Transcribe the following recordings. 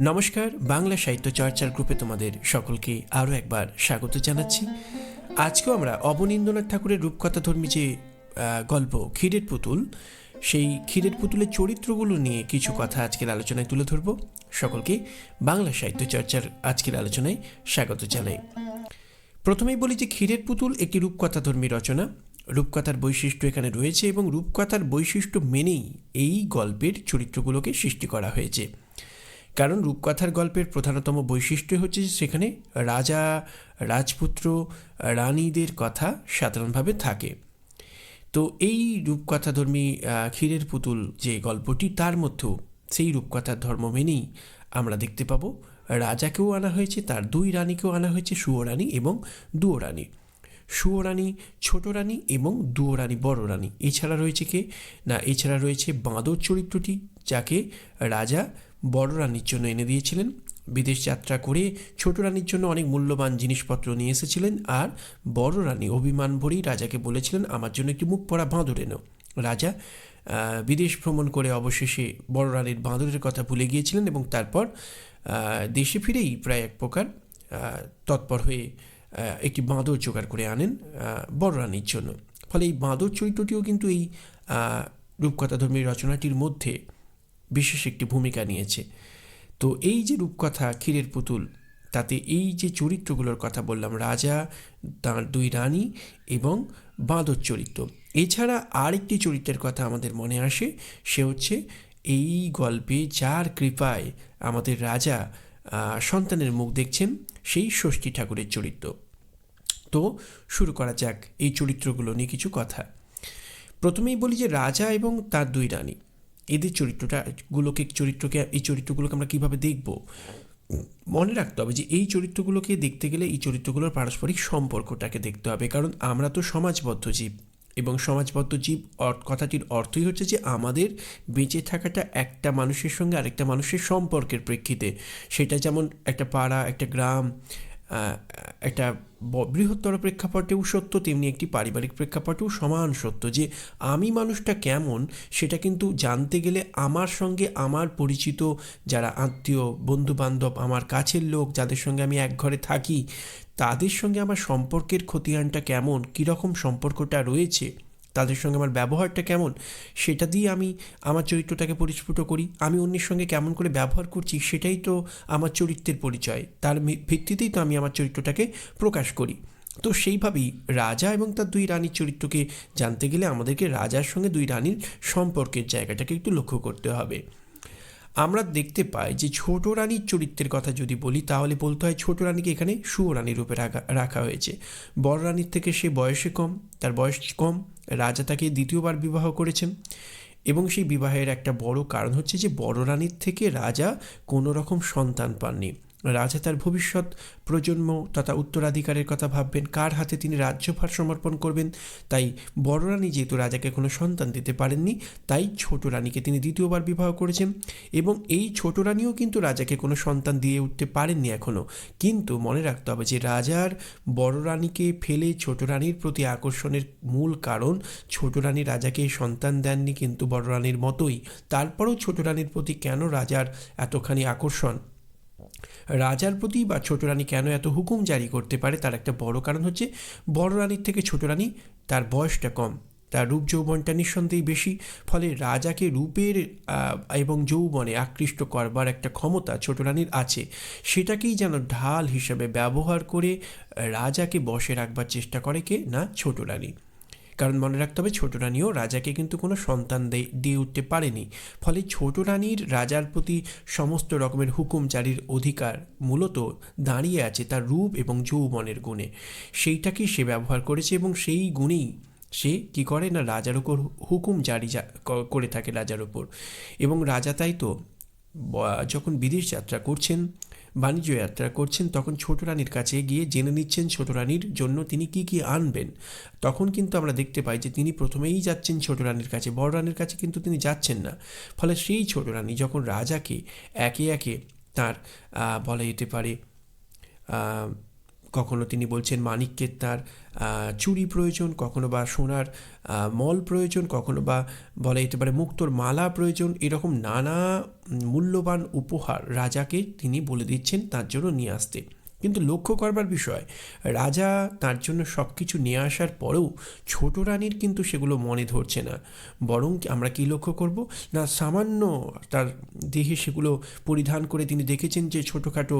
নমস্কার, বাংলা সাহিত্য চর্চার গ্রুপে তোমাদের সকলকে আরও একবার স্বাগত জানাচ্ছি। আজকেও আমরা অবনীন্দ্রনাথ ঠাকুরের রূপকথাধর্মী যে গল্প ক্ষীরের পুতুল, সেই ক্ষীরের পুতুলের চরিত্রগুলো নিয়ে কিছু কথা আজকের আলোচনায় তুলে ধরব। সকলকে বাংলা সাহিত্য চর্চার আজকের আলোচনায় স্বাগত জানাই। প্রথমেই বলি যে ক্ষীরের পুতুল একটি রূপকথাধর্মী রচনা। রূপকথার বৈশিষ্ট্য এখানে রয়েছে এবং রূপকথার বৈশিষ্ট্য মেনেই এই গল্পের চরিত্রগুলোকে সৃষ্টি করা হয়েছে। কারণ রূপকথার গল্পের প্রধানতম বৈশিষ্ট্য হচ্ছে যে সেখানে রাজা, রাজপুত্র রানীদের কথা সাধারণভাবে থাকে। তো এই রূপকথাধর্মী ক্ষীরের পুতুল যে গল্পটি, তার মধ্যেও সেই রূপকথার ধর্ম মেনেই আমরা দেখতে পাবো, রাজাকেও আনা হয়েছে, তার দুই রানীকেও আনা হয়েছে সুয়রানী এবং দুয়োরানী সুয়রানী ছোট রানী এবং দুয়োরানী বড় রানী। এছাড়া রয়েছে কে? না, এছাড়া রয়েছে বাঁদর চরিত্রটি, যাকে রাজা বড় রানীর জন্য এনে দিয়েছিলেন। বিদেশ যাত্রা করে ছোট রানীর জন্য অনেক মূল্যবান জিনিসপত্র নিয়ে এসেছিলেন আর বড় রানী অভিমান ভরেই রাজাকে বলেছিলেন, আমার জন্য একটি মুখ পড়া বাঁদর এনো। রাজা বিদেশ ভ্রমণ করে অবশেষে বড় রানীর বাঁদরের কথা ভুলে গিয়েছিলেন এবং তারপর দেশে ফিরেই প্রায় এক প্রকার তৎপর হয়ে একটি বাঁদর জোগাড় করে আনেন বড় রানীর জন্য। ফলে এই বাঁদর চরিত্রটিও কিন্তু এই রূপকথাধর্মী রচনাটির মধ্যে বিশেষ একটি ভূমিকা নিয়েছে। তো এই যে রূপকথা, ক্ষীরের পুতুল, তাতে এই যে চরিত্রগুলোর কথা বললাম, রাজা, তাঁর দুই রানী এবং বাঁদর চরিত্র। এছাড়া আরেকটি চরিত্রের কথা আমাদের মনে আসে, সে হচ্ছে এই গল্পে যার কৃপায় আমাদের রাজা সন্তানের মুখ দেখছেন, সেই ষষ্ঠী ঠাকুরের চরিত্র। তো শুরু করা যাক এই চরিত্রগুলো নিয়ে কিছু কথা। প্রথমেই বলি যে রাজা এবং তার দুই রানী। এদের চরিত্রটা, গুলোকে, চরিত্রকে, এই চরিত্রগুলোকে আমরা কীভাবে দেখব? মনে রাখতে হবে যে এই চরিত্রগুলোকে দেখতে গেলে এই চরিত্রগুলোর পারস্পরিক সম্পর্কটাকে দেখতে হবে। কারণ আমরা তো সমাজবদ্ধ জীব এবং সমাজবদ্ধ জীব কথাটির অর্থই হচ্ছে যে আমাদের বেঁচে থাকাটা একটা মানুষের সঙ্গে আরেকটা মানুষের সম্পর্কের প্রেক্ষিতে। সেটা যেমন একটা পাড়া, একটা গ্রাম একটা বৃহত্তর প্রেক্ষাপটেও সত্য, তেমনি একটি পারিবারিক প্রেক্ষাপটেও সমান সত্য যে আমি মানুষটা কেমন সেটা কিন্তু জানতে গেলে আমার সঙ্গে আমার পরিচিত যারা আত্মীয় বন্ধু বান্ধব আমার কাছের লোক যাদের সঙ্গে আমি এক ঘরে থাকি, তাদের সঙ্গে আমার সম্পর্কের খতিয়ানটা কেমন? কীরকম সম্পর্কটা রয়েছে? তাদের সঙ্গে আমার ব্যবহারটা কেমন, সেটা দিয়ে আমি আমার চরিত্রটাকে পরিস্ফুট করি। আমি অন্যের সঙ্গে কেমন করে ব্যবহার করছি, সেটাই তো আমার চরিত্রের পরিচয়। তার ভিত্তিতেই তো আমি আমার চরিত্রটাকে প্রকাশ করি। তো সেইভাবেই রাজা এবং তার দুই রানীর চরিত্রকে জানতে গেলে আমাদেরকে রাজার সঙ্গে দুই রানীর সম্পর্কের জায়গাটাকে একটু লক্ষ্য করতে হবে। আমরা দেখতে পাই যে ছোট রানীর চরিত্রের কথা যদি বলি, তাহলে বলতে হয় ছোট রানীকে এখানে সুরানী রূপে রাখা রাখা হয়েছে। বড় রানীর থেকে সে বয়সে কম, তার বয়স কম, রাজা তাকে দ্বিতীয়বার বিবাহ করেছেন। এবং সেই বিবাহের একটা বড় কারণ হচ্ছে যে বড় রানীর থেকে রাজা কোনো রকম সন্তান পাননি। রাজা তার ভবিষ্যৎ প্রজন্ম তথা উত্তরাধিকারের কথা ভাববেন, কার হাতে তিনি রাজ্যভার সমর্পণ করবেন? তাই বড় রানী যেহেতু রাজাকে কোনো সন্তান দিতে পারেননি, তাই ছোট রানীকে তিনি দ্বিতীয়বার বিবাহ করেছেন এবং এই ছোট রানীও কিন্তু রাজাকে কোনো সন্তান দিয়ে উঠতে পারেননি এখনও কিন্তু মনে রাখতে হবে যে রাজার বড় রানীকে ফেলে ছোট রানীর প্রতি আকর্ষণের মূল কারণ ছোট রানী রাজাকে সন্তান দেননি কিন্তু বড় রানীর মতোই। তারপরেও ছোট রানীর প্রতি কেন রাজার এতখানি আকর্ষণ? রাজার প্রতি বা ছোট রানী কেন এত হুকুম জারি করতে পারে তার একটা বড় কারণ হচ্ছে, বড় রানীর থেকে ছোট রানী তার বয়সটা কম। তার রূপ যৌবনটা নিঃসন্দেহে বেশি, ফলে রাজাকে রূপের এবং যৌবনে আকৃষ্ট করবার একটা ক্ষমতা ছোট রানীর আছে। সেটাকেই যেন ঢাল হিসেবে ব্যবহার করে রাজাকে বসে রাখবার চেষ্টা করে কে? না, ছোট রানী। কারণ মনে রাখতে হবে ছোট রানীও রাজাকে কিন্তু কোনো সন্তান দিয়ে উঠতে পারেনি। ফলে ছোট রানীর রাজার প্রতি সমস্ত রকমের হুকুম জারির অধিকার মূলত দাঁড়িয়ে আছে তার রূপ এবং যৌবনের গুণে। সেইটাকেই সে ব্যবহার করেছে এবং সেই গুণেই সে কি করে না রাজার উপর হুকুম জারি করে থাকে রাজার উপর। এবং রাজা তাই তো যখন বিদেশ যাত্রা করছেন বাণিজ্য যাত্রা করছেন তখন ছোট রানীর কাছে গিয়ে জেনে নিচ্ছেন ছোট রানীর জন্য তিনি কি কি আনবেন। তখন কিন্তু আমরা দেখতে পাই যে তিনি প্রথমেই যাচ্ছেন ছোট রানীর কাছে, বড় রানীর কাছে কিন্তু তিনি যাচ্ছেন না। ফলে সেই ছোট রানী যখন রাজাকে একে একে তার বলা যেতে পারে কখনো তিনি বলছেন মানিক্যের তার চুরি প্রয়োজন, কখনো বা সোনার মল প্রয়োজন, কখনো বা বলা যেতে পারে মুক্তর মালা প্রয়োজন, এরকম নানা মূল্যবান উপহার রাজাকে তিনি বলে দিচ্ছেন তার জন্য নিয়ে আসতে। কিন্তু লক্ষ্য করবার বিষয়, রাজা তার জন্য সব কিছু নিয়ে আসার পরেও ছোট রানীর কিন্তু সেগুলো মনে ধরছে না। বরং আমরা কি লক্ষ্য করব? না, সামান্য তার দেহে সেগুলো পরিধান করে তিনি দেখেছেন যে ছোটোখাটো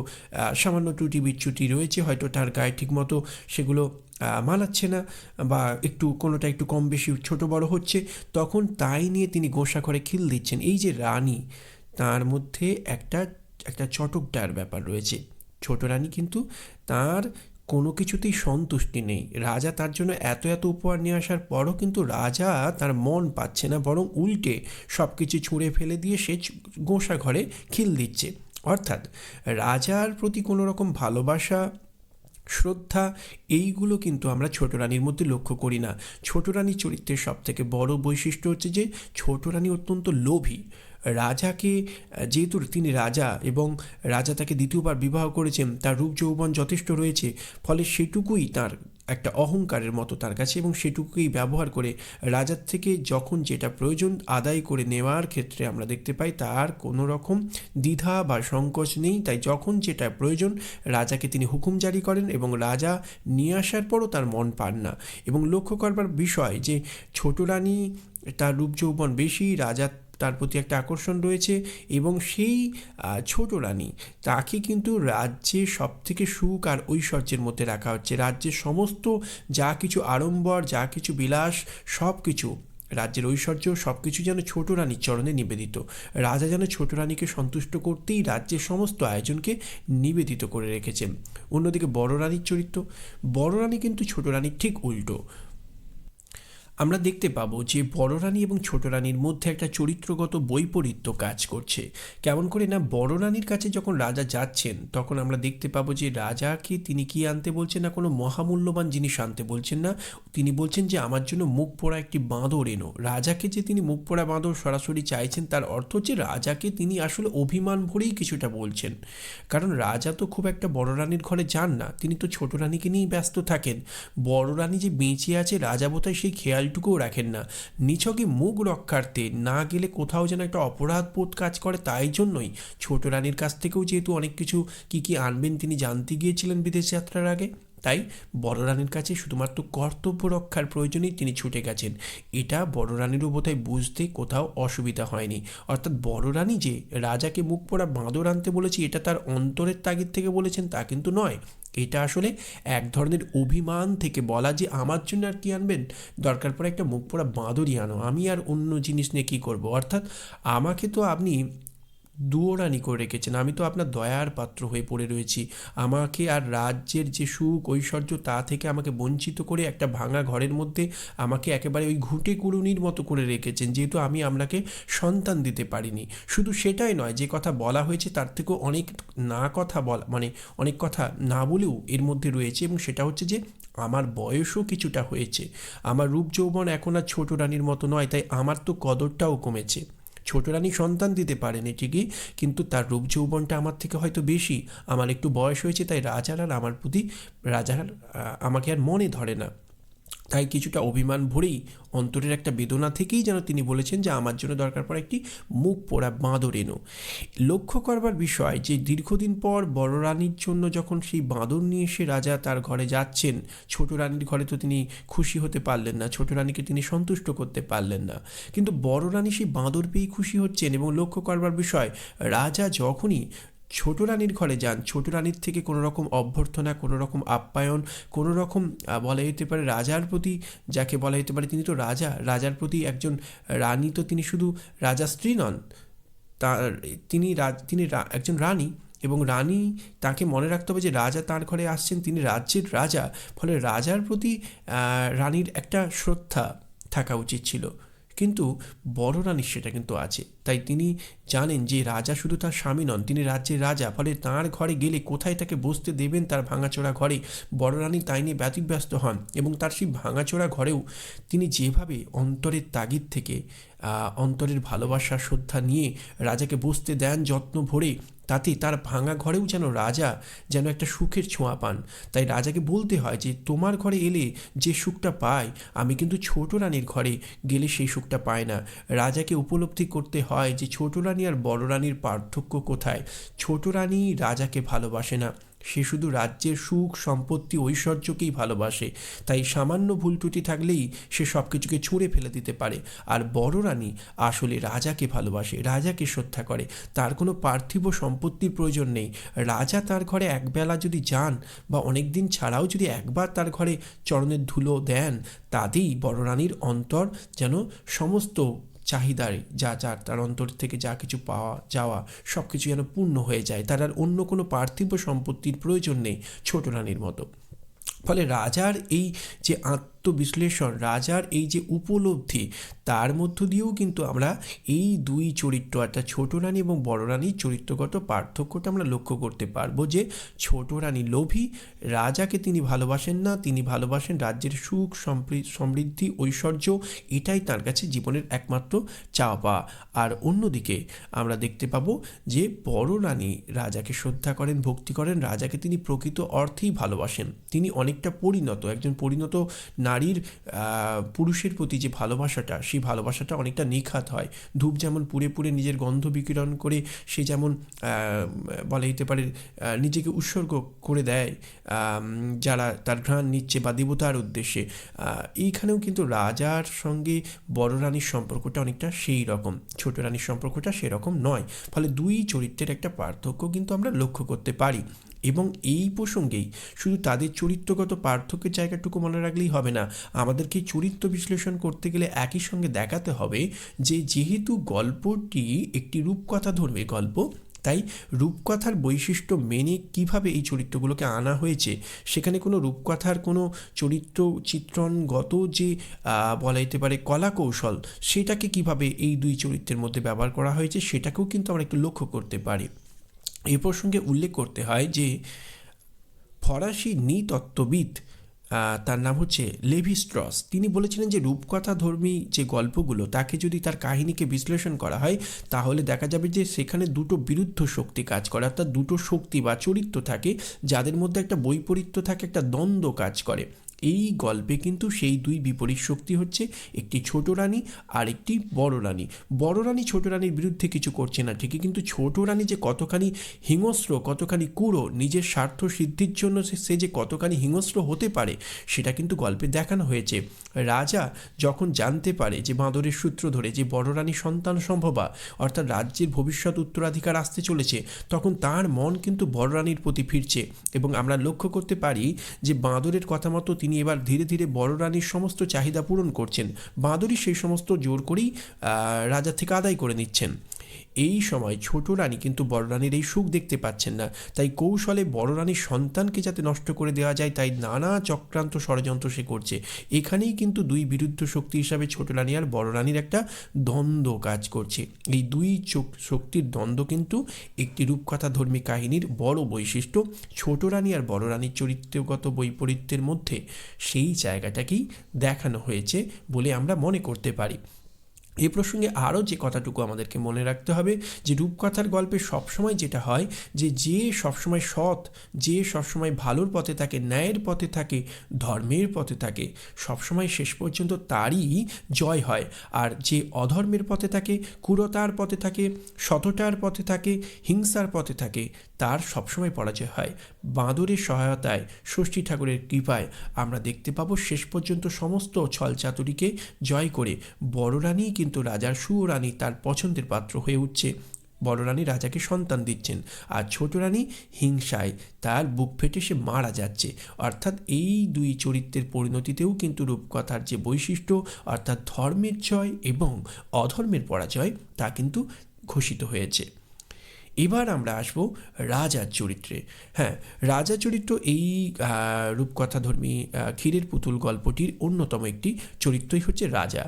সামান্য ত্রুটি বিচ্যুতি রয়েছে, হয়তো তার গায়ে ঠিকমতো সেগুলো মানাচ্ছে না বা একটু কোনোটা একটু কম বেশি ছোট বড় হচ্ছে। তখন তাই নিয়ে তিনি গোসা করে খিল দিচ্ছেন। এই যে রানী, তার মধ্যে একটা একটা চটকদার ব্যাপার রয়েছে। ছোট রানী কিন্তু তার কোনো কিছুতেই সন্তুষ্টি নেই। রাজা তার জন্য এত এত উপহার নিয়ে আসার পরও কিন্তু রাজা তার মন পাচ্ছে না, বরং উল্টে সব কিছু ছুঁড়ে ফেলে দিয়ে সে গোঁসা ঘরে খিল দিচ্ছে। অর্থাৎ রাজার প্রতি কোনো রকম ভালোবাসা, শ্রদ্ধা, এইগুলো কিন্তু আমরা ছোট রানীর মধ্যে লক্ষ্য করি না। ছোট রানীর চরিত্রের সব থেকে বড় বৈশিষ্ট্য হচ্ছে যে ছোট রানী অত্যন্ত লোভী। রাজাকে, যেহেতু তিনি রাজা এবং রাজা তাকে দ্বিতীয়বার বিবাহ করেছেন, তার রূপ যৌবন যথেষ্ট রয়েছে, ফলে সেটুকুই তার একটা অহংকারের মতো তার কাছে এবং সেটুকুই ব্যবহার করে রাজার থেকে যখন যেটা প্রয়োজন আদায় করে নেওয়ার ক্ষেত্রে আমরা দেখতে পাই তার কোনো রকম দ্বিধা বা সংকোচ নেই। তাই যখন যেটা প্রয়োজন রাজাকে তিনি হুকুম জারি করেন এবং রাজা নিয়ে আসার পরও তার মন পান না। এবং লক্ষ্য করবার বিষয় যে ছোট রানী তার রূপ যৌবন বেশি, রাজা তার প্রতি একটা আকর্ষণ রয়েছে এবং সেই ছোট রানী তাকে কিন্তু রাজ্যে সব থেকে সুখ আর ঐশ্বর্যের মধ্যে রাখা হচ্ছে। রাজ্যের সমস্ত যা কিছু আড়ম্বর, যা কিছু বিলাস সব কিছু রাজ্যের ঐশ্বর্য সব কিছু যেন ছোট রানীর চরণে নিবেদিত। রাজা যেন ছোট রানীকে সন্তুষ্ট করতেই রাজ্যের সমস্ত আয়োজনকে নিবেদিত করে রেখেছেন। অন্যদিকে বড় রানীর চরিত্র, বড় রানী কিন্তু ছোট রানীর ঠিক উল্টো। আমরা দেখতে পাবো যে বড় রানী এবং ছোট রানীর মধ্যে একটা চরিত্রগত বৈপরীত্য কাজ করছে। কেমন করে না বড় রানীর কাছে যখন রাজা যাচ্ছেন, তখন আমরা দেখতে পাবো যে রাজাকে তিনি কি আনতে বলছেন না, কোনো মহামূল্যবান জিনিস আনতে বলছেন না। তিনি বলছেন যে, আমার জন্য মুখ পোড়া একটি বাঁদর এনো। রাজাকে যে তিনি মুখ পোড়া বাঁদর সরাসরি চাইছেন, তার অর্থ হচ্ছে রাজাকে তিনি আসলে অভিমান ভরেই কিছুটা বলছেন। কারণ রাজা তো খুব একটা বড় রানীর ঘরে যান না, তিনি তো ছোট রানীকে নিয়েই ব্যস্ত থাকেন। বড় রানী যে বেঁচে আছে, রাজা বোধহয় সেই খেয়ালটুকুও রাখেন না। নিছকে মুখ রক্ষার্থে না গেলে কোথাও যেন একটা অপরাধ বোধ কাজ করে তাই জন্যই ছোট রানীর কাছ থেকেও যেহেতু অনেক কিছু কি কি আনবেন তিনি জানতে গিয়েছিলেন বিদেশ যাত্রার আগে? তাই বড় রানীর কাছে শুধুমাত্র কর্তব্য রক্ষার প্রয়োজনেই তিনি ছুটে গেছেন। এটা বড় রানীরও বোধহয় বুঝতে কোথাও অসুবিধা হয়নি। অর্থাৎ বড় রানী যে রাজাকে মুখ পোড়া বাঁদর আনতে বলেছি, এটা তার অন্তরের তাগিদ থেকে বলেছেন, তা কিন্তু নয়। এটা আসলে এক ধরনের অভিমান থেকে বলা যে, আমার জন্য আর কি আনবেন? দরকার পড়ে একটা মুখ পোড়া বাঁদরই আনো। আমি আর অন্য জিনিস নিয়ে কী করব? অর্থাৎ আমাকে তো আপনি দুয়োরানি করে রেখেছেন। আমি তো আপনার দয়ার পাত্র হয়ে পড়ে রয়েছি। আমাকে আর রাজ্যের যে সুখ, ঐশ্বর্য, তা থেকে আমাকে বঞ্চিত করে একটা ভাঙা ঘরের মধ্যে আমাকে একেবারে ওই ঘুঁটে কুড়ুনির মতো করে রেখেছেন, যেহেতু আমি আপনাকে সন্তান দিতে পারিনি। শুধু সেটাই নয়, যে কথা বলা হয়েছে তার থেকেও অনেক না কথা বলা মানে অনেক কথা না বলেও এর মধ্যে রয়েছে এবং সেটা হচ্ছে যে আমার বয়সও কিছুটা হয়েছে। আমার রূপ যৌবন এখন আর ছোট রানীর মতো নয়, তাই আমার তো কদরটাও কমেছে। ছোট রানী সন্তান দিতে পারেনি, ঠিকই? কিন্তু তার রূপ যৌবনটা আমার থেকে হয়তো বেশি। আমার একটু বয়স হয়েছে, তাই রাজার আর আমার প্রতি রাজার আমাকে আর মনে ধরে না। তাই কিছুটা অভিমান ভরেই অন্তরের একটা বেদনা থেকেই যেন তিনি বলেছেন যে আমার জন্য দরকার পড়ে একটি মুখ পোড়া বাঁদর এনো। লক্ষ্য করবার বিষয় যে দীর্ঘদিন পর বড় রানীর জন্য যখন সেই বাঁদর নিয়ে এসে রাজা তার ঘরে যাচ্ছেন, ছোট রানীর ঘরে তো তিনি খুশি হতে পারলেন না, ছোট রানীকে তিনি সন্তুষ্ট করতে পারলেন না। কিন্তু বড় রানী সেই বাঁদর পেয়েই খুশি হচ্ছেন এবং লক্ষ্য করবার বিষয়, রাজা যখনই ছোট রানীর ঘরে যান। ছোট রানীর থেকে কোনো রকম অভ্যর্থনা, কোনো রকম আপ্যায়ন, কোনো রকম বলা যেতে পারে রাজার প্রতি, যাকে বলা যেতে পারে তিনি তো রাজা, রাজার প্রতি একজন রানী তো তিনি শুধু রাজা স্ত্রী নন। তার, তিনি তিনি একজন রানী এবং রানী তাকে মনে রাখতে হবে যে রাজা তার ঘরে আসছেন, তিনি রাজ্যের রাজা। ফলে রাজার প্রতি রানীর একটা শ্রদ্ধা থাকা উচিত ছিল। কিন্তু বড় রানীর সেটা কিন্তু আছে। তাই তিনি জানেন যে রাজা শুধু তার স্বামী নন, তিনি রাজ্যের রাজা, ফলে তার ঘরে গেলে কোথায় তাকে বসতে দেবেন তার ভাঙাচোরা ঘরে? বড় রানী তাই নিয়ে ব্যতিব্যস্ত হন এবং তার সেই ভাঙাচোরা ঘরেও তিনি যেভাবে অন্তরের তাগিদ থেকে অন্তরের ভালোবাসা, শ্রদ্ধা নিয়ে রাজাকে বসতে দেন, যত্ন ভরে তাতে তার ভাঙা ঘরেও যেন রাজা যেন একটা সুখের ছোঁয়া পান। তাই রাজাকে বলতে হয় যে, তোমার ঘরে এলে যে সুখটা পাই আমি কিন্তু ছোট রানীর ঘরে গেলে সেই সুখটা পাই না। রাজাকে উপলব্ধি করতে হয় যে, ছোট রানী আর বড় রানীর পার্থক্য কোথায়? ছোট রানী রাজাকে ভালোবাসে না। সে শুধু রাজ্যের সুখ, সম্পত্তি, ঐশ্বর্যকেই ভালোবাসে। তাই সামান্য ভুল ত্রুটি থাকলেই সে সব কিছুকে ছুঁড়ে ফেলে দিতে পারে। আর বড় রানী আসলে রাজাকে ভালোবাসে, রাজাকে শ্রদ্ধা করে। তার কোনো পার্থিব সম্পত্তির প্রয়োজন নেই। রাজা তার ঘরে একবেলা যদি যান বা অনেক দিন ছাড়াও যদি একবার তার ঘরে চরণের ধুলো দেন, তাতেই বড় রানীর অন্তর যেন সমস্ত চাহিদায় যা যার তার অন্তর থেকে যা কিছু পাওয়া, যাওয়া সব কিছু যেন পূর্ণ হয়ে যায়। তার আর অন্য কোনো পার্থিব সম্পত্তির প্রয়োজন নেই ছোট রানীর মতো। ফলে রাজার এই যে আত্মবিশ্লেষণ রাজার এই যে উপলব্ধি, তার মধ্য দিয়েও কিন্তু আমরা এই দুই চরিত্র, অর্থাৎ ছোট রানী এবং বড় রানীর চরিত্রগত পার্থক্যটা আমরা লক্ষ্য করতে পারব যে, ছোট রানী লোভী, রাজাকে তিনি ভালোবাসেন না, তিনি ভালোবাসেন রাজ্যের সুখ সমৃদ্ধি, ঐশ্বর্য, এটাই তার কাছে জীবনের একমাত্র চাওয়া। আর অন্যদিকে আমরা দেখতে পাবো যে, বড় রানী রাজাকে শ্রদ্ধা করেন, ভক্তি করেন, রাজাকে তিনি প্রকৃত অর্থেই ভালোবাসেন। তিনি অনেকটা পরিণত, একজন পরিণত নারীর পুরুষের প্রতি যে ভালোবাসাটা, সেই ভালোবাসাটা অনেকটা নিখাত হয়। ধূপ যেমন পুড়ে পুড়ে নিজের গন্ধ বিকিরণ করে, সে যেমন বলা যেতে পারে নিজেকে উৎসর্গ করে দেয় যারা তার ঘ্রাণ নিচ্ছে বা দেবতার উদ্দেশ্যে। এইখানেও কিন্তু রাজার সঙ্গে বড় রানীর সম্পর্কটা অনেকটা সেই রকম। ছোট রানীর সম্পর্কটা সেরকম নয়। ফলে দুই চরিত্রের একটা পার্থক্য কিন্তু আমরা লক্ষ্য করতে পারি। এবং এই প্রসঙ্গেই শুধু তাদের চরিত্রগত পার্থক্যের জায়গাটুকু মনে রাখলেই হবে না আমাদেরকে চরিত্র বিশ্লেষণ করতে গেলে একই সঙ্গে দেখাতে হবে যে যেহেতু গল্পটি একটি রূপকথা ধর্মী গল্প, তাই রূপকথার বৈশিষ্ট্য মেনে কীভাবে এই চরিত্রগুলোকে আনা হয়েছে, সেখানে কোনো রূপকথার কোনো চরিত্র চিত্রণগত যে বলা যেতে পারে কলা কৌশল সেটাকে কীভাবে এই দুই চরিত্রের মধ্যে ব্যবহার করা হয়েছে সেটাকেও কিন্তু আমরা একটু লক্ষ্য করতে পারি। এ প্রসঙ্গে উল্লেখ করতে হয় যে, ফরাসি নৃতত্ত্ববিদ তার নাম হচ্ছে লেভি স্ট্রস। তিনি বলেছিলেন যে রূপকথা ধর্মী যে গল্পগুলো, তাকে যদি তার কাহিনীকে বিশ্লেষণ করা হয়, তাহলে দেখা যাবে যে, সেখানে দুটো বিরুদ্ধ শক্তি কাজ করে। অর্থাৎ দুটো শক্তি বা চরিত্র থাকে, যাদের মধ্যে একটা বৈপরীত্য থাকে, একটা দ্বন্দ্ব কাজ করে। এই গল্পে কিন্তু সেই দুই বিপরীত শক্তি হচ্ছে একটি ছোট রানী আর একটি বড় রানী। বড় রানী ছোট রানীর বিরুদ্ধে কিছু করছে না, ঠিকই কিন্তু ছোট রানী যে কতখানি হিংস্র, কতখানি কুড়ো, নিজের স্বার্থ সিদ্ধির জন্য সে- যে কতখানি হিংস্র হতে পারে, সেটা কিন্তু গল্পে দেখানো হয়েছে। রাজা যখন জানতে পারে যে বাঁদরের সূত্র ধরে যে বড় রানী সন্তান সম্ভবা, অর্থাৎ রাজ্যের ভবিষ্যৎ উত্তরাধিকার আসতে চলেছে, তখন তার মন কিন্তু বড় রানীর প্রতি ফিরছে। এবং আমরা লক্ষ্য করতে পারি যে বাঁদরের কথা মতো তিনি এবার ধীরে ধীরে বড় রানীর সমস্ত চাহিদা পূরণ করছেন। বাঁদরই সেই সমস্ত জোর করেই রাজা থেকে আদায় করে নিচ্ছেন। এই সময় ছোট রানী কিন্তু বড় রানীর এই সুখ দেখতে পাচ্ছেন না। তাই কৌশলে বড় রানীর সন্তানকে যাতে নষ্ট করে দেওয়া যায়, তাই নানা চক্রান্ত ষড়যন্ত্র সে করছে। এখানেই কিন্তু দুই বিরুদ্ধ শক্তি হিসাবে ছোট রানী আর বড় রানীর একটা দ্বন্দ্ব কাজ করছে। এই দুই শক্তির দ্বন্দ্ব কিন্তু একটি রূপকথা ধর্মী কাহিনীর বড় বৈশিষ্ট্য। ছোট রানী আর বড় রানীর চরিত্রগত বৈপরীত্যের মধ্যে সেই জায়গাটাকেই দেখানো হয়েছে বলে আমরা মনে করতে পারি। এই প্রসঙ্গে আরও যে কথাটুকু আমাদেরকে মনে রাখতে হবে, যে রূপকথার গল্পে সবসময় যেটা হয়, যে যে সবসময় সৎ, যে সবসময় ভালোর পথে থাকে, ন্যায়ের পথে থাকে, ধর্মের পথে থাকে, সবসময় শেষ পর্যন্ত তারই জয় হয়। আর যে অধর্মের পথে থাকে কুরতার পথে থাকে, সততার পথে থাকে, হিংসার পথে থাকে তার সবসময় পরাজয় হয়। বাঁদরের সহায়তায় ষষ্ঠী ঠাকুরের কৃপায় আমরা দেখতে পাবো শেষ পর্যন্ত সমস্ত ছলচাতুরিকে জয় করে বড় রানী কিন্তু রাজার সুরানী তার পছন্দের পাত্র হয়ে উঠছে। বড় রানী রাজাকে সন্তান দিচ্ছেন আর ছোট রানী হিংসায় তার বুক ফেটে সে মারা যাচ্ছে। অর্থাৎ এই দুই চরিত্রের পরিণতিতেও কিন্তু রূপকথার যে বৈশিষ্ট্য অর্থাৎ ধর্মের জয় এবং অধর্মের পরাজয় তা কিন্তু ঘোষিত হয়েছে। এবার আমরা আসব রাজার চরিত্রে। হ্যাঁ রাজা চরিত্র এই রূপকথাধর্মী ক্ষীরের পুতুল গল্পটির অন্যতম একটি চরিত্রই হচ্ছে রাজা।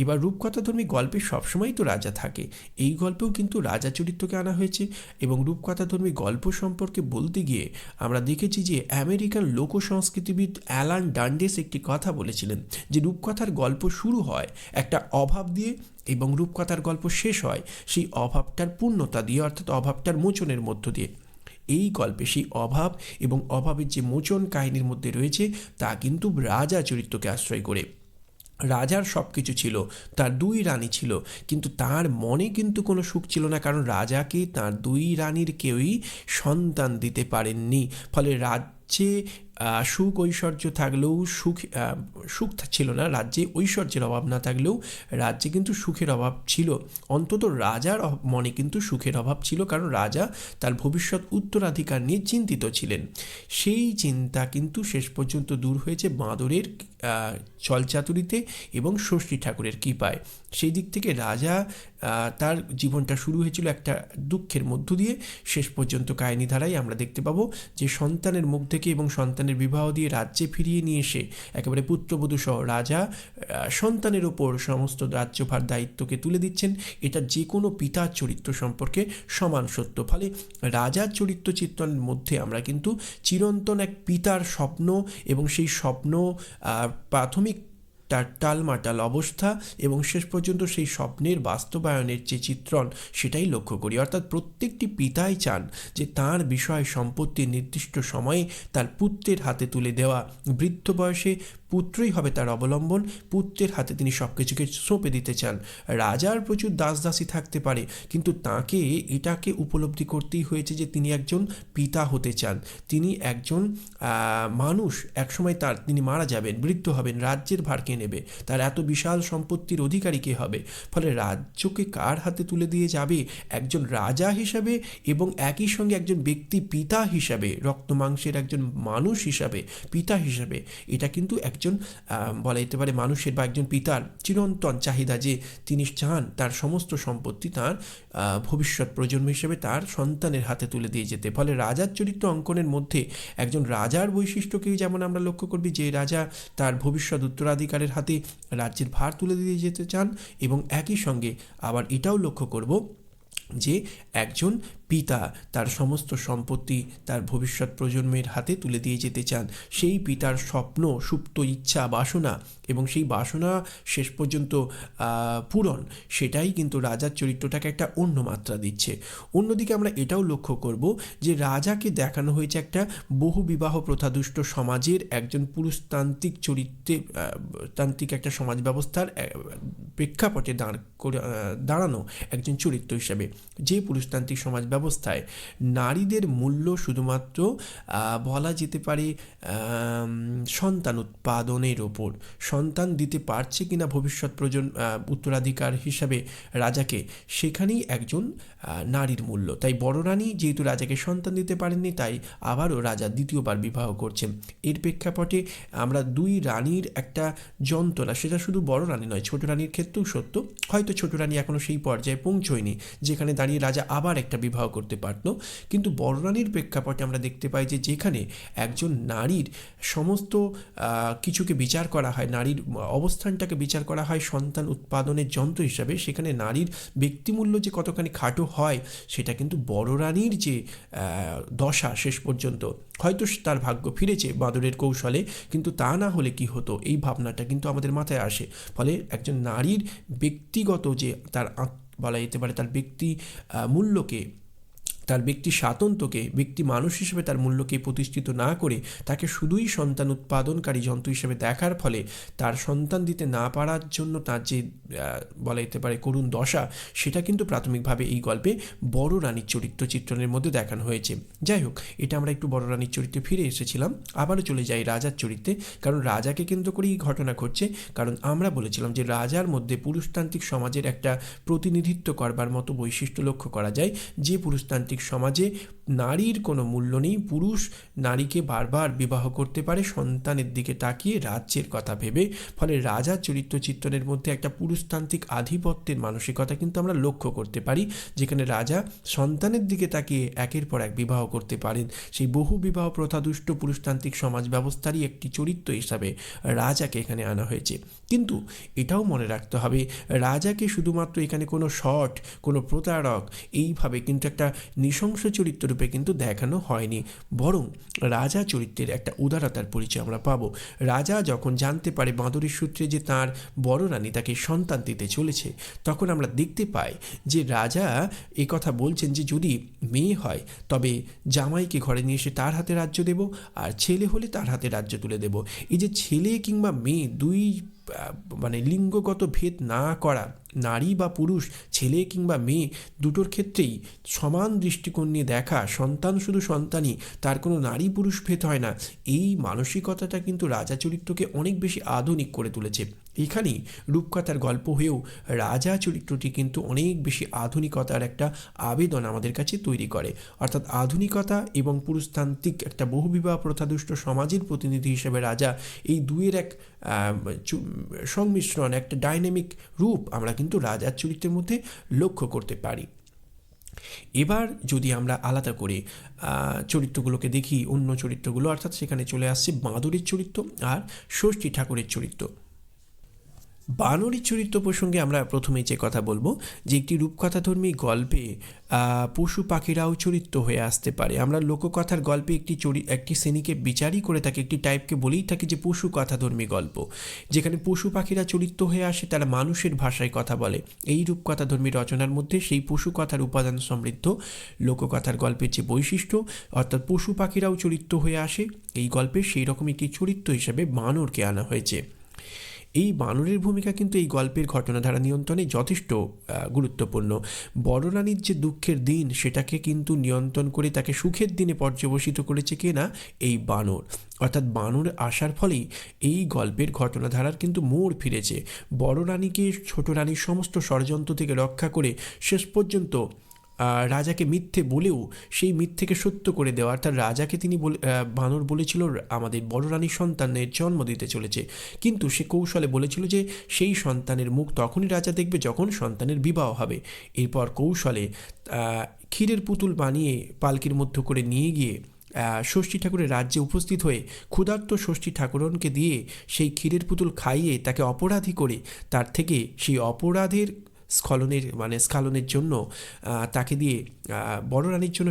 এবার রূপকথাধর্মী গল্পে সবসময়ই তো রাজা থাকে। এই গল্পেও কিন্তু রাজা চরিত্রকে আনা হয়েছে এবং রূপকথাধর্মী গল্প সম্পর্কে বলতে গিয়ে আমরা দেখেছি যে আমেরিকান লোক সংস্কৃতিবিদ অ্যালান ডান্ডেস একটি কথা বলেছিলেন যে রূপকথার গল্প শুরু হয় একটা অভাব দিয়ে এবং রূপকথার গল্প শেষ হয় সেই অভাবটার পূর্ণতা দিয়ে অর্থাৎ অভাবটার মোচনের মধ্য দিয়ে। এই গল্পে সেই অভাব এবং অভাবের যে মোচন কাহিনীর মধ্যে রয়েছে তা কিন্তু রাজা চরিত্রকে আশ্রয় করে। রাজার সব কিছু ছিল, তার দুই রানী ছিল, কিন্তু তার মনে কিন্তু কোনো সুখ ছিল না, কারণ রাজাকে তার দুই রানীর কেউই সন্তান দিতে পারেননি। ফলে রাজ্যে সুখ ঐশ্বর্য থাকলেও সুখ সুখ ছিল না, রাজ্যে ঐশ্বর্যের অভাব না থাকলেও রাজ্যে কিন্তু সুখের অভাব ছিল। অন্তত রাজার মনে কিন্তু সুখের অভাব ছিল, কারণ রাজা তার ভবিষ্যৎ উত্তরাধিকার নিয়ে চিন্তিত ছিলেন। সেই চিন্তা কিন্তু শেষ পর্যন্ত দূর হয়েছে বাঁদরের চলচাতুরিতে এবং ষষ্ঠী ঠাকুরের কৃপায়। সেই দিক থেকে রাজা তার জীবনটা শুরু হয়েছিল একটা দুঃখের মধ্য দিয়ে। শেষ পর্যন্ত কাহিনী ধারায় আমরা দেখতে পাবো যে সন্তানের মুখ থেকে এবং সন্তানের বিবাহ দিয়ে রাজ্যে ফিরিয়ে নিয়ে এসে একেবারে পুত্রবধূ সহ রাজা সন্তানের ওপর সমস্ত রাজ্যভার দায়িত্বকে তুলে দিচ্ছেন। এটা যে কোনো পিতার চরিত্র সম্পর্কে সমান সত্য। ফলে রাজার চরিত্র চিত্রণের মধ্যে আমরা কিন্তু চিরন্তন এক পিতার স্বপ্ন এবং সেই স্বপ্ন প্রাথমিক তার টালমাটাল অবস্থা এবং শেষ পর্যন্ত সেই স্বপ্নের বাস্তবায়নের যে চিত্রণ, সেটাই লক্ষ্য করি। অর্থাৎ প্রত্যেকটি পিতাই চান যে তার বিষয় সম্পত্তি নির্দিষ্ট সময়ে তার পুত্রের হাতে তুলে দেওয়া। বৃদ্ধ বয়সে পুত্রই হবে তার অবলম্বন। পুত্রের হাতে তিনি সব কিছুকে সঁপে দিতে চান। রাজার প্রচুর দাস দাসী থাকতে পারে, কিন্তু তাকে, এটাকে উপলব্ধি করতেই হয়েছে যে তিনি একজন পিতা হতে চান। তিনি একজন মানুষ, একসময় তার, তিনি মারা যাবেন, বৃদ্ধ হবেন, রাজ্যের ভারকে নেবে? তার এত বিশাল সম্পত্তির অধিকারী কে হবে? ফলে রাজ্যকে কার হাতে তুলে দিয়ে যাবে? একজন রাজা হিসাবে এবং একই সঙ্গে একজন ব্যক্তি পিতা হিসাবে রক্ত মাংসের একজন মানুষ হিসাবে, পিতা হিসাবে। এটা কিন্তু একজন বলা যেতে পারে মানুষের বা একজন পিতার চিরন্তন চাহিদা যে তিনি চান তার সমস্ত সম্পত্তি তার ভবিষ্যৎ প্রজন্ম হিসেবে তার সন্তানের হাতে তুলে দিয়ে যেতে। ফলে রাজার চরিত্র অঙ্কনের মধ্যে একজন রাজার বৈশিষ্ট্যকেই যেমন আমরা লক্ষ্য করবি যে রাজা তার ভবিষ্যৎ উত্তরাধিকারের হাতে রাজ্যের ভার তুলে দিয়ে যেতে চান এবং একই সঙ্গে আবার এটাও লক্ষ্য করব যে একজন পিতা তার সমস্ত সম্পত্তি তার ভবিষ্যৎ প্রজন্মের হাতে তুলে দিয়ে যেতে চান। সেই পিতার স্বপ্ন, সুপ্ত ইচ্ছা, বাসনা এবং সেই বাসনা শেষ পর্যন্ত পূরণ, সেটাই কিন্তু রাজার চরিত্রটাকে একটা অন্য মাত্রা দিচ্ছে। অন্যদিকে আমরা এটাও লক্ষ্য করব যে রাজাকে দেখানো হয়েছে একটা বহু বিবাহ প্রথাদুষ্ট সমাজের একজন পুরুষতান্ত্রিক চরিত্রে তান্ত্রিক একটা সমাজ ব্যবস্থার প্রেক্ষাপটে দাঁড় দাঁড়ানো একজন চরিত্র হিসাবে। যে পুরুষতান্ত্রিক সমাজ ব্যবস্থায়। নারীদের মূল্য শুধুমাত্র বলা যেতে পারে সন্তান উৎপাদনের ওপর। সন্তান দিতে পারছে কিনা ভবিষ্যৎ প্রজন উত্তরাধিকার হিসাবে রাজাকে, সেখানেই একজন নারীর মূল্য। তাই বড় রানী যেহেতু রাজাকে সন্তান দিতে পারেননি, তাই আবারও রাজা দ্বিতীয়বার বিবাহ করছেন। এর প্রেক্ষাপটে আমরা দুই রানীর একটা যন্ত্রণা, সেটা শুধু বড় রানী নয়, ছোট রানীর ক্ষেত্রেও সত্য। হয়তো ছোট রানী এখনও সেই পর্যায়ে পৌঁছয়নি, যেখানে দাঁড়িয়ে রাজা আবার একটা বিবাহ করতে পারত। কিন্তু বড়রানীর প্রেক্ষাপটে আমরা দেখতে পাই যে যেখানে একজন নারীর সমস্ত কিছুকে বিচার করা হয়, নারীর অবস্থানটাকে বিচার করা হয় সন্তান উৎপাদনের যন্ত্র হিসাবে, সেখানে নারীর ব্যক্তিমূল্য যে কতখানি খাটো হয়, সেটা কিন্তু বড় রানীর যে দশা শেষ পর্যন্ত, হয়তো তার ভাগ্য ফিরেছে বাদরের কৌশলে, কিন্তু তা না হলে কি হতো? এই ভাবনাটা কিন্তু আমাদের মাথায় আসে। ফলে একজন নারীর ব্যক্তিগত যে তার বলা যেতে পারে, তার ব্যক্তি মূল্যকে তার ব্যক্তি স্বাতন্ত্র্যকে ব্যক্তি মানুষ হিসেবে তার মূল্যকে প্রতিষ্ঠিত না করে তাকে শুধুই সন্তান উৎপাদনকারী যন্ত্র হিসেবে দেখার ফলে তার সন্তান দিতে না পারার জন্য তার যে বলা যেতে পারে করুণ দশা, সেটা কিন্তু প্রাথমিকভাবে এই গল্পে বড় রানীর চরিত্র চিত্রণের মধ্যে দেখানো হয়েছে। যাই হোক, এটা আমরা একটু বড় রানীর চরিত্রে ফিরে এসেছিলাম, আবারও চলে যাই রাজার চরিত্রে, কারণ রাজাকে কেন্দ্র করেই ঘটনা ঘটছে। কারণ আমরা বলেছিলাম যে রাজার মধ্যে পুরুষতান্ত্রিক সমাজের একটা প্রতিনিধিত্ব করবার মতো বৈশিষ্ট্য লক্ষ্য করা যায়। যে পুরুষতান্ত্রিক সমাজে নারীর কোনো মূল্য নেই। পুরুষ নারীকে বারবার বিবাহ করতে পারে, সন্তানের দিকে তাকিয়ে রাজ্যের কথা ভেবে। ফলে রাজা চরিত্র চিত্রণের মধ্যে একটা পুরুষতান্ত্রিক আধিপত্যের মানসিকতা কিন্তু আমরা লক্ষ্য করতে পারি, যেখানে রাজা সন্তানের দিকে তাকিয়ে একের পর এক বিবাহ করতে পারেন। সেই বহু বিবাহ প্রথাদুষ্ট পুরুষতান্ত্রিক সমাজ ব্যবস্থারই একটি চরিত্র হিসাবে রাজাকে এখানে আনা হয়েছে। কিন্তু এটাও মনে রাখতে হবে, রাজাকে শুধুমাত্র এখানে কোনো শট, কোনো প্রতারক এইভাবে কিন্তু একটা নৃশংস চরিত্র রূপে কিন্তু দেখানো হয়নি। বরং রাজা চরিত্রের একটা উদারতার পরিচয় আমরা পাবো। রাজা যখন জানতে পারে বাঁদরের সূত্রে যে তার বড় রানী তাকে সন্তান দিতে চলেছে, তখন আমরা দেখতে পাই যে রাজা এ কথা বলছেন যে যদি মেয়ে হয়, তবে জামাইকে ঘরে নিয়ে এসে তার হাতে রাজ্য দেব, আর ছেলে হলে তার হাতে রাজ্য তুলে দেব। এই যে ছেলে কিংবা মেয়ে দুই মানে লিঙ্গগত ভেদ না করা, নারী বা পুরুষ, ছেলে কিংবা মেয়ে, দুটোর ক্ষেত্রেই সমান দৃষ্টিকোণ নিয়ে দেখা, সন্তান শুধু সন্তানই, তার কোনো নারী পুরুষ ভেদ হয় না। এই মানসিকতাটা কিন্তু রাজা চরিত্রকে অনেক বেশি আধুনিক করে তুলেছে। এখানেই রূপকথার গল্প হয়েও রাজা চরিত্রটি কিন্তু অনেক বেশি আধুনিকতার একটা আবেদন আমাদের কাছে তৈরি করে। অর্থাৎ আধুনিকতা এবং পুরুষতান্ত্রিক একটা বহুবিবাহ প্রথাদুষ্ট সমাজের প্রতিনিধি হিসেবে রাজা এই দুইয়ের এক সংমিশ্রণ, একটা ডাইনামিক রূপ আমরা কিন্তু রাজার চরিত্রের মধ্যে লক্ষ্য করতে পারি। এবার যদি আমরা আলাদা করে চরিত্রগুলোকে দেখি, অন্য চরিত্রগুলো, অর্থাৎ সেখানে চলে আসছে বাঁদরের চরিত্র আর ষষ্ঠী ঠাকুরের চরিত্র। বানরের চরিত্র প্রসঙ্গে আমরা প্রথমে যে কথা বলব, যে একটি রূপকথাধর্মী গল্পে পশু পাখিরাও চরিত্র হয়ে আসতে পারে। আমরা লোককথার গল্পে একটি চরি, একটি শ্রেণীকে বিচারই করে থাকি, একটি টাইপকে বলেই থাকি যে পশু কথাধর্মী গল্প। যেখানে পশু পাখিরা চরিত্র হয়ে আসে, তারা মানুষের ভাষায় কথা বলে। এই রূপকথাধর্মী রচনার মধ্যে সেই পশু কথার উপাদান সমৃদ্ধ লোককথার গল্পের যে বৈশিষ্ট্য, অর্থাৎ পশু পাখিরাও চরিত্র হয়ে আসে, এই গল্পে সেই রকম একটি চরিত্র হিসেবে বানরকে আনা হয়েছে। এই বানরের ভূমিকা কিন্তু এই গল্পের ঘটনাধারা নিয়ন্ত্রণে যথেষ্ট গুরুত্বপূর্ণ। বড় রানীর যে দুঃখের দিন, সেটাকে কিন্তু নিয়ন্ত্রণ করে তাকে সুখের দিনে পর্যবসিত করেছে কে না? এই বানর। অর্থাৎ বানর আসার ফলেই এই গল্পের ঘটনাধারার কিন্তু মোড় ফিরেছে। বড় রানীকে ছোট রানীর সমস্ত ষড়যন্ত্র থেকে রক্ষা করে শেষ পর্যন্ত রাজাকে মিথ্যে বলেও সেই মিথ্যেকে সত্য করে দেওয়া। অর্থাৎ রাজাকে তিনি বলে বানর বলেছিল, আমাদের বড় রানীর সন্তানের জন্ম দিতে চলেছে। কিন্তু সে কৌশলে বলেছিল যে, সেই সন্তানের মুখ তখনই রাজা দেখবে যখন সন্তানের বিবাহ হবে। এরপর কৌশলে ক্ষীরের পুতুল বানিয়ে পালকির মধ্য করে নিয়ে গিয়ে ষষ্ঠী ঠাকুরের রাজ্যে উপস্থিত হয়ে ক্ষুধার্ত ষষ্ঠী ঠাকুরনকে দিয়ে সেই ক্ষীরের পুতুল খাইয়ে তাকে অপরাধী করে, তার থেকে সেই অপরাধের স্খলনের মানে স্খলনের জন্য তাকে দিয়ে বড় রানীর জন্য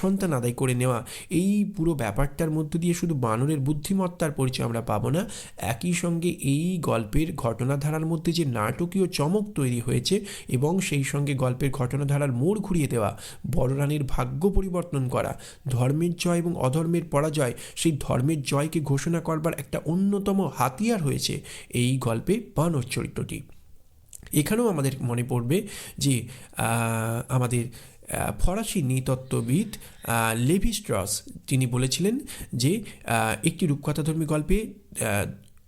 সন্তান আদায় করে নেওয়া, এই পুরো ব্যাপারটার মধ্য দিয়ে শুধু বানরের বুদ্ধিমত্তার পরিচয় আমরা পাবো না। একই সঙ্গে এই গল্পের ঘটনাধারার মধ্যে যে নাটকীয় চমক তৈরি হয়েছে এবং সেই সঙ্গে গল্পের ঘটনাধারার মোড় ঘুরিয়ে দেওয়া বড় রানীর ভাগ্য পরিবর্তন করা, ধর্মের জয় এবং অধর্মের পরাজয়, সেই ধর্মের জয়কে ঘোষণা করবার একটা অন্যতম হাতিয়ার হয়েছে এই গল্পে বানর চরিত্রটি। এখানেও আমাদের মনে পড়বে যে আমাদের ফরাসি নৃতত্ত্ববিদ লেভিস্ট্রস লেভি স্ট্রস তিনি বলেছিলেন যে একটি রূপকথাধর্মী গল্পে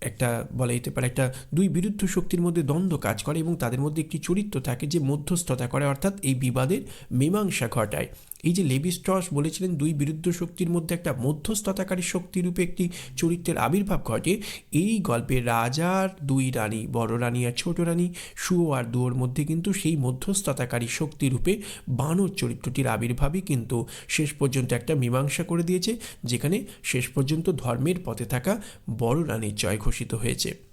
একটা বলা যেতে পারে একটা দুই বিরুদ্ধ শক্তির মধ্যে দ্বন্দ্ব কাজ করে এবং তাদের মধ্যে একটি চরিত্র থাকে যে মধ্যস্থতা করে, অর্থাৎ এই বিবাদের মীমাংসা ঘটায়। এই যে লেভি স্ট্রস বলেছিলেন, দুই বিরুদ্ধ শক্তির মধ্যে একটা মধ্যস্থতাকারী শক্তিরূপে একটি চরিত্রের আবির্ভাব ঘটে। এই গল্পে রাজার দুই রানী, বড় রানী আর ছোট রানী সুয়ো আর দুয়োর মধ্যে কিন্তু সেই মধ্যস্থতাকারী শক্তিরূপে বানর চরিত্রটির আবির্ভাবই কিন্তু শেষ পর্যন্ত একটা মীমাংসা করে দিয়েছে, যেখানে শেষ পর্যন্ত ধর্মের পথে থাকা বড় রানীর জয় ঘোষিত হয়েছে।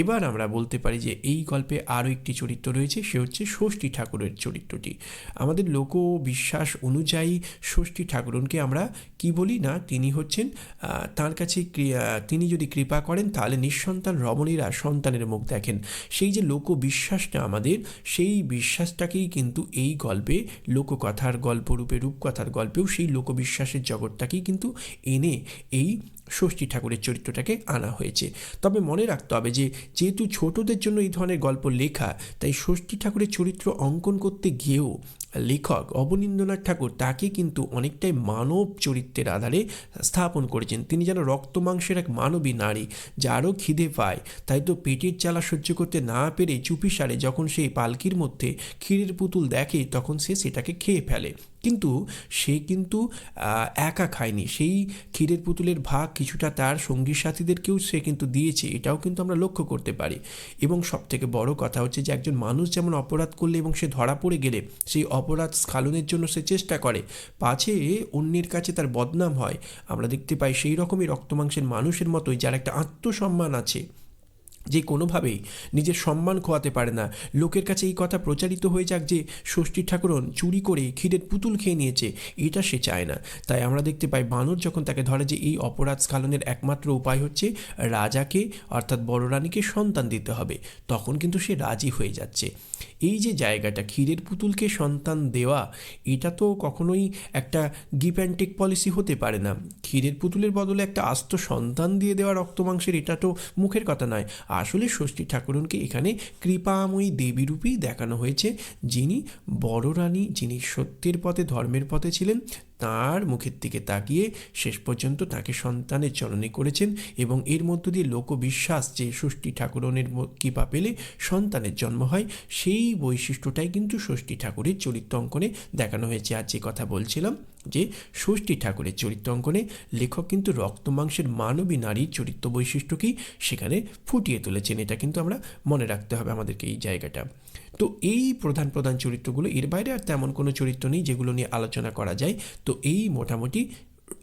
এবার আমরা বলতে পারি যে এই গল্পে আরও একটি চরিত্র রয়েছে, সে হচ্ছে ষষ্ঠী ঠাকুরের চরিত্রটি। আমাদের লোক বিশ্বাস অনুযায়ী ষষ্ঠী ঠাকুরনকে আমরা কি বলি না, তিনি হচ্ছেন তার কাছে তিনি যদি কৃপা করেন তাহলে নিঃসন্তান রমণীরা সন্তানের মুখ দেখেন। সেই যে লোক বিশ্বাসটা আমাদের, সেই বিশ্বাসটাকেই কিন্তু এই গল্পে, লোককথার গল্পরূপে রূপকথার গল্পেও সেই লোকবিশ্বাসের জগৎটাকেই কিন্তু এনে এই ষষ্ঠী ঠাকুরের চরিত্রটাকে আনা হয়েছে। তবে মনে রাখতে হবে যে যেহেতু ছোটদের জন্য এই ধরনের গল্প লেখা, তাই ষষ্ঠী ঠাকুরের চরিত্র অঙ্কন করতে গিয়েও লেখক অবনীন্দ্রনাথ ঠাকুর তাকে কিন্তু অনেকটাই মানব চরিত্রের আধারে স্থাপন করেছেন। তিনি যেন রক্ত মাংসের এক মানবী নারী, যারও খিদে পায়, তাই তো পেটের চালা সহ্য করতে না পেরে চুপিসারে যখন সেই পালকির মধ্যে ক্ষীরের পুতুল দেখে তখন সে সেটাকে খেয়ে ফেলে। কিন্তু সে কিন্তু একা খায়নি। সেই ক্ষীরের পুতুলের ভাগ কিছুটা তার সঙ্গী সাথীদেরকেও সে কিন্তু দিয়েছে, এটাও কিন্তু আমরা লক্ষ্য করতে পারি। এবং সবথেকে বড় কথা হচ্ছে যে একজন মানুষ যেমন অপরাধ করলে এবং সে ধরা পড়ে গেলে, সেই অপরাধ স্খালনের জন্য সে চেষ্টা করে। পাছে অন্যের কাছে তার বদনাম হয়। আমরা দেখতে পাই সেই রকমই রক্তমাংসের মানুষের মতোই যার একটা আত্মসম্মান আছে। যে কোনোভাবেই নিজের সম্মান খোয়াতে পারে না। লোকের কাছে এই কথা প্রচারিত হয়ে যাক যে ষষ্ঠী ঠাকুরন চুরি করে ক্ষীরের পুতুল খেয়ে নিয়েছে, এটা সে চায় না। তাই আমরা দেখতে পাই বানর যখন তাকে ধরে যে এই অপরাধ স্খালনের একমাত্র উপায় হচ্ছে রাজাকে অর্থাৎ বড় রানীকে সন্তান দিতে হবে, তখন কিন্তু সে রাজি হয়ে যাচ্ছে। এই যে জায়গাটা, ক্ষীরের পুতুলকে সন্তান দেওয়া, এটা তো কখনোই একটা গিভ অ্যান্ড টেক পলিসি হতে পারে না। ক্ষীরের পুতুলের বদলে একটা আস্ত সন্তান দিয়ে দেওয়া রক্তমাংসের, এটা তো মুখের কথা নয়। আসলে ষষ্ঠী ঠাকুরনকে এখানে কৃপাময়ী দেবীরূপেই দেখানো হয়েছে, যিনি বড় রানী, যিনি সত্যের পথে, ধর্মের পথে ছিলেন তার মুখের দিকে তাকিয়ে শেষ পর্যন্ত তাকে সন্তানের জননী করেছেন এবং এর মধ্য দিয়ে লোকবিশ্বাস যে ষষ্ঠী ঠাকুরনের কৃপা পেলে সন্তানের জন্ম হয়, সেই বৈশিষ্ট্যটাই কিন্তু ষষ্ঠী ঠাকুরের চরিত্র অঙ্কনে দেখানো হয়েছে। আর যে কথা বলছিলাম যে ষষ্ঠী ঠাকুরের চরিত্র অঙ্কনে লেখক কিন্তু রক্তমাংসের মানবী নারীর চরিত্র বৈশিষ্ট্যকেই সেখানে ফুটিয়ে তুলেছেন। এটা কিন্তু আমরা মনে রাখতে হবে আমাদেরকে এই জায়গাটা। তো এই প্রধান প্রধান চরিত্রগুলো, এর বাইরে আর তেমন কোনো চরিত্র নেই যেগুলো নিয়ে আলোচনা করা যায়। তো এই মোটামুটি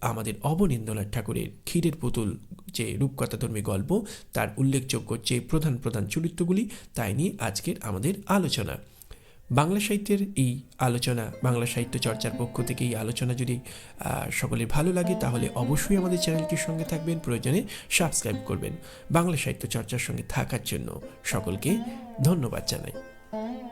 আমাদের অবনীন্দ্রনাথ ঠাকুরের ক্ষীরের পুতুল যে রূপকথাধর্মী গল্প, তার উল্লেখযোগ্য যে প্রধান প্রধান চরিত্রগুলি, তাই নিয়ে আজকের আমাদের আলোচনা। বাংলা সাহিত্যের এই আলোচনা, বাংলা সাহিত্য চর্চার পক্ষ থেকে এই আলোচনা যদি সকলের ভালো লাগে, তাহলে অবশ্যই আমাদের চ্যানেলটির সঙ্গে থাকবেন, প্রয়োজনে সাবস্ক্রাইব করবেন। বাংলা সাহিত্য চর্চার সঙ্গে থাকার জন্য সকলকে ধন্যবাদ জানাই। Mm-hmm.